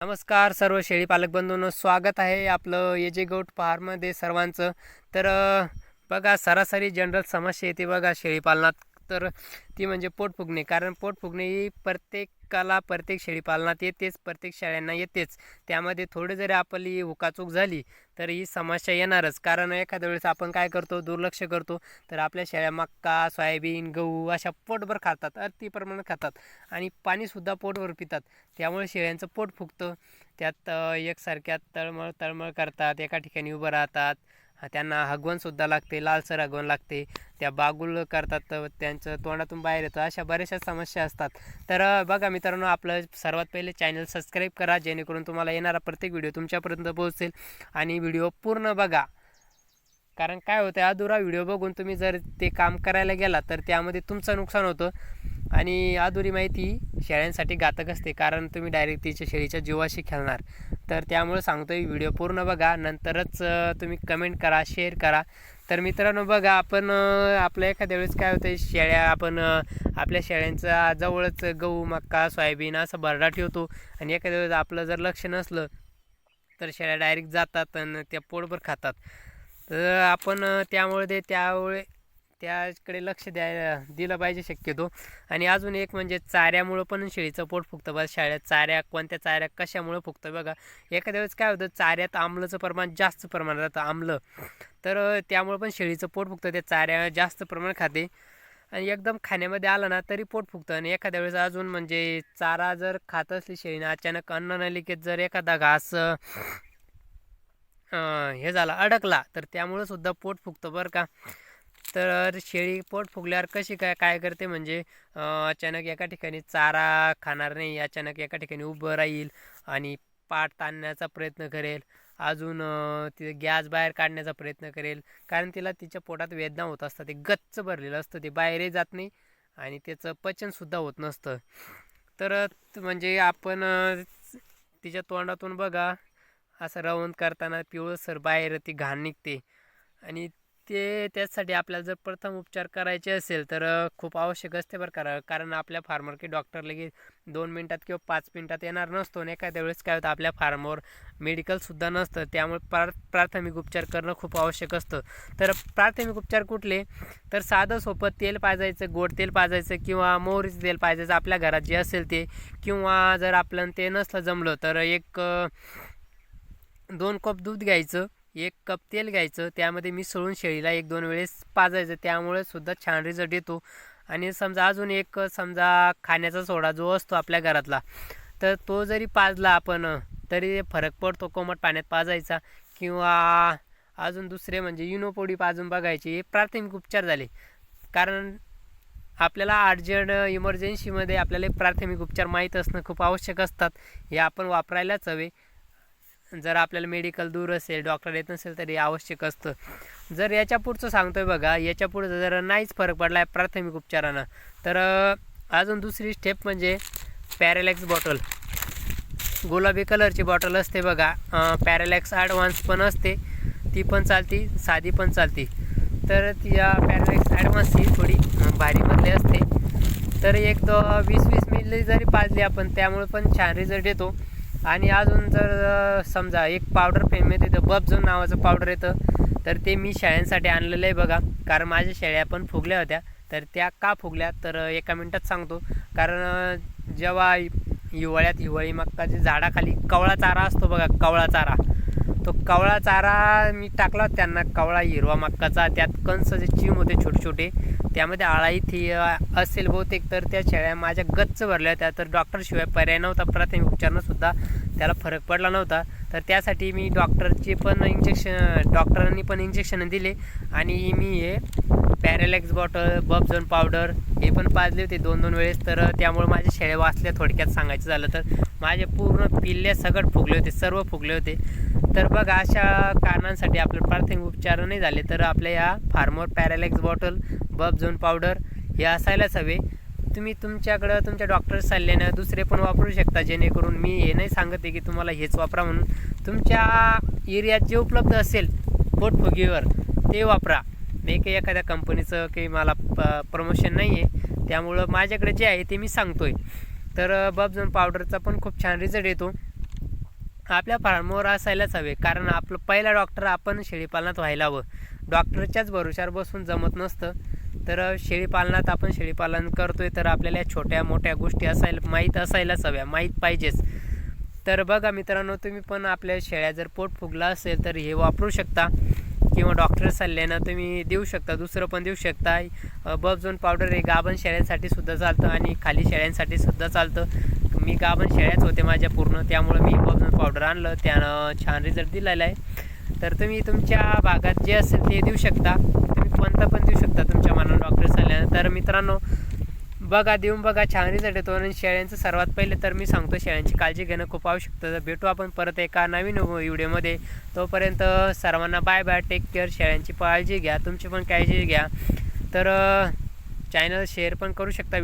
नमस्कार सर्व शेळी पालक बंधूंनो स्वागत आहे आपलं ये जे गोट फार्ममध्ये सर्वांचं. तर बघा सरासरी जनरल समस्या येते बघा शेळीपालनात तर ती म्हणजे पोट फुगणे. कारण पोट फुगणे ही प्रत्येकाला प्रत्येक शेळीपालनात येतेच प्रत्येक शेळ्यांना येतेच. त्यामध्ये थोडी जरी आपली हुकाचूक झाली तर ही समस्या येणारच. कारण एखाद्या वेळेस आपण काय करतो दुर्लक्ष करतो तर आपल्या शेळ्या मक्का सोयाबीन गहू अशा पोटभर खातात अति प्रमाणात खातात. आणि पाणीसुद्धा पोटभर पितात. त्यामुळे शेळ्यांचं पोट फुगतं. त्यात एकसारख्यात एकसारख्या तळमळ तळमळ करतात एका ठिकाणी उभं राहतात. त्यांना हगवणसुद्धा लागते लालसर हगवण लागते. त्या बागुल करतात तर त्यांचं तोंडातून बाहेर येतं. अशा बऱ्याचशा समस्या असतात. तर बघा मित्रांनो आपलं सर्वात पहिले चॅनल सबस्क्राईब करा जेणेकरून तुम्हाला येणारा प्रत्येक व्हिडिओ तुमच्यापर्यंत पोहोचेल. आणि व्हिडिओ पूर्ण बघा. कारण काय होतं अधुरा व्हिडिओ बघून तुम्ही जर ते काम करायला गेला तर त्यामध्ये तुमचं नुकसान होतं. आणि अधुरी माहिती शेळ्यांसाठी घातक असते कारण तुम्ही डायरेक्ट तिच्या शेळीच्या जीवाशी खेळणार. तर त्यामुळे सांगतोय व्हिडिओ पूर्ण बघा नंतरच तुम्ही कमेंट करा शेअर करा. तर मित्रांनो बघा आपण आपल्या एखाद्या वेळेस काय होतं शेळ्या आपण आपल्या शेळ्यांचा जवळच गहू मक्का सोयाबीन असं भरडा ठेवतो आणि एखाद्या वेळेस आपलं जर लक्ष नसलं तर शेळ्या डायरेक्ट जातात आणि त्या पोटभर खातात. तर आपण त्यामुळे ते त्यामुळे त्याकडे लक्ष द्यायला दिलं पाहिजे शक्यतो. आणि अजून एक म्हणजे चाऱ्यामुळं पण शेळीचं पोट फुगतं बघा. शाळेत चाऱ्या कोणत्या चाऱ्या कशामुळं फुगतं बघा. एखाद्या वेळेस काय होतं चाऱ्यात आमलंचं प्रमाण जास्त प्रमाणात राहतं आमलं. तर त्यामुळं पण शेळीचं पोट फुगतं त्या चाऱ्या जास्त प्रमाणात खाते. आणि एकदम खाण्यामध्ये आलं ना तरी पोट फुगतं. आणि एखाद्या वेळेस अजून म्हणजे चारा जर खात असली शेळीनं अचानक अन्न नलिकेत जर एखादा घास हे झाला अडकला तर त्यामुळं सुद्धा पोट फुगतं बरं का. तर शेळी पोट फुगल्यावर कशी काय काय करते म्हणजे अचानक एका ठिकाणी चारा खाणार नाही अचानक एका ठिकाणी उभं राहील आणि पाठ ताणण्याचा प्रयत्न करेल अजून अं, तिथे गॅस बाहेर काढण्याचा प्रयत्न करेल कारण तिला तिच्या पोटात वेदना होत असतात ते गच्च भरलेलं असतं ते बाहेरही जात नाही आणि त्याचं पचनसुद्धा होत नसतं. तर म्हणजे आपण तिच्या तोंडातून बघा असं रवंद करताना पिवळसर बाहेर ती घाण निघते आणि ते त्याचसाठी आपल्याला जर प्रथम उपचार करायचे असेल तर खूप आवश्यक असते बरं करा कारण आपल्या फार्मर की डॉक्टर लगेच दोन मिनटात किंवा पाच मिनटात येणार नसतो आणि एखाद्या वेळेस काय होतं आपल्या फार्मवर मेडिकलसुद्धा नसतं. त्यामुळे प्रा प्राथमिक उपचार करणं खूप आवश्यक असतं. तर प्राथमिक उपचार कुठले? तर साधं सोपं तेल पाजायचं गोड तेल पाजायचं किंवा मोहरीचं तेल पाजायचं आपल्या घरात जे असेल ते. किंवा जर आपलं ते नसलं जमलं तर एक दोन कप दूध घ्यायचं. एक कप तेल घ्यायचं त्यामध्ये मिसळून शेळीला एक दोन वेळेस पाजायचं. त्यामुळे सुद्धा छान रिझल्ट येतो. आणि समजा अजून एक समजा खाण्याचा सोडा जो असतो आपल्या घरातला तर तो जरी पाजला आपण तरी फरक पडतो कोमट पाण्यात पाजायचा. किंवा अजून दुसरे म्हणजे युनोपोडी पाजून बघायचे हे प्राथमिक उपचार झाले. कारण आपल्याला अर्जंट इमर्जन्सीमध्ये आपल्याला प्राथमिक उपचार माहीत असणं खूप आवश्यक असतात. हे आपण वापरायलाच हवे. जर आपल्याला मेडिकल दूर असेल डॉक्टर येत नसेल तरी आवश्यक असतं. जर याच्या पुढचं सांगतोय बघा याच्यापुढचं जर नाहीच फरक पडला आहे प्राथमिक उपचारानं तर अजून दुसरी स्टेप म्हणजे पॅरेलॅक्स बॉटल गुलाबी कलरची बॉटल असते बघा. पॅरेलॅक्स ॲडव्हान्स पण असते ती पण चालती साधी पण चालती. तर ती पॅरेलॅक्स ॲडव्हान्स ही थोडी भारीमधली असते. तर एक दो वीस वीस मिली जरी पाजली आपण त्यामुळे पण छान रिझल्ट येतो. आणि अजून जर समजा एक पावडर फेम येते तर बबझोन नावाचं पावडर येतं तर ते मी शेळ्यांसाठी आणलेलं आहे बघा. कारण माझ्या शेळ्या पण फुगल्या होत्या. तर त्या का फुगल्या? तर एका मिनटात सांगतो. कारण जेव्हा हिवाळ्यात हिवाळी मक्काच्या झाडाखाली कवळा चारा असतो बघा कवळा चारा. तो कवळा चारा मी टाकला होता त्यांना कवळा हिरवा मक्काचा. त्यात कंस जे चिम होते छोटे छोटे त्यामध्ये आळाई थी असेल बहुतेक तर त्या शेळ्या माझ्या गच्च भरल्या होत्या. तर डॉक्टरशिवाय पर्याय नव्हता प्राथमिक उपचारनंसुद्धा त्याला फरक पडला नव्हता. तर त्यासाठी मी डॉक्टरचे पण इंजेक्शन डॉक्टरांनी पण इंजेक्शन दिले. आणि मी हे पॅरेलॅक्स बॉटल बबझोन पावडर हे पण पाजले होते दोन दोन वेळेस. तर त्यामुळे माझ्या शेळ्या वाचल्या थोडक्यात सांगायचं झालं तर. माझे पूर्ण पिल्ले सगट फुगले होते सर्व फुगले होते. तर बघा अशा कारणांसाठी आपले प्राथमिक उपचार नाही झाले तर आपल्या या फार्मर पॅरालॅक्स बॉटल बब झोन पावडर हे असायलाच हवे. तुम्ही तुमच्याकडं तुमच्या डॉक्टर सल्ल्यानं दुसरे पण वापरू शकता जेणेकरून मी हे नाही सांगत आहे की तुम्हाला हेच वापरा म्हणून. तुमच्या एरियात जे उपलब्ध असेल पोटफुगीवर ते वापरा. मी काही एखाद्या कंपनीचं काही मला प प्रमोशन नाही आहे त्यामुळं माझ्याकडे जे आहे ते मी सांगतो आहे तर बबजन पावडरचा पण खूप छान रिझल्ट येतो. आपल्या फार्मवर असायलाच हवे कारण आपलं पहिला डॉक्टर आपण शेळीपालनात व्हायला हवं. डॉक्टरच्याच भरोशावर बसून जमत नसतं. तर शेळीपालनात आपण शेळीपालन करतोय तर आपल्याला छोट्या मोठ्या गोष्टी असायला माहीत असायलाच हव्या माहीत पाहिजेच. तर बघा मित्रांनो तुम्ही पण आपल्या शेळ्या जर पोट फुगला असेल तर हे वापरू शकता. किंवा डॉक्टर सल्ल्यानं तुम्ही देऊ शकता दुसरं पण देऊ शकता. बबझोन पावडर हे गाभण शेळ्यांसाठी सुद्धा चालतं आणि खाली शेळ्यांसाठी सुद्धा चालतं. मी गाभण शेळ्याच होते माझ्या पूर्ण त्यामुळं मी बबझोन पावडर आणलं त्यानं छान रिझल्ट दिलेला आहे. तर तुम्ही तुमच्या भागात जे असेल ते देऊ शकता. तुम्ही कोणता पण देऊ शकता तुमच्या मनानं डॉक्टर सल्ल्यानं. तर मित्रांनो बघा देऊन बघा छाननीसाठी रिझल्ट येतो आणि शेळ्यांचं सर्वात पहिले तर मी सांगतो शेळ्यांची काळजी घेणं खूप आवश्यक तर भेटू आपण परत एका नवीन व्हिडिओमध्ये. तोपर्यंत सर्वांना बाय बाय टेक केअर शेळ्यांची काळजी घ्या तुमची पण काळजी घ्या. तर चॅनल शेअर पण करू शकता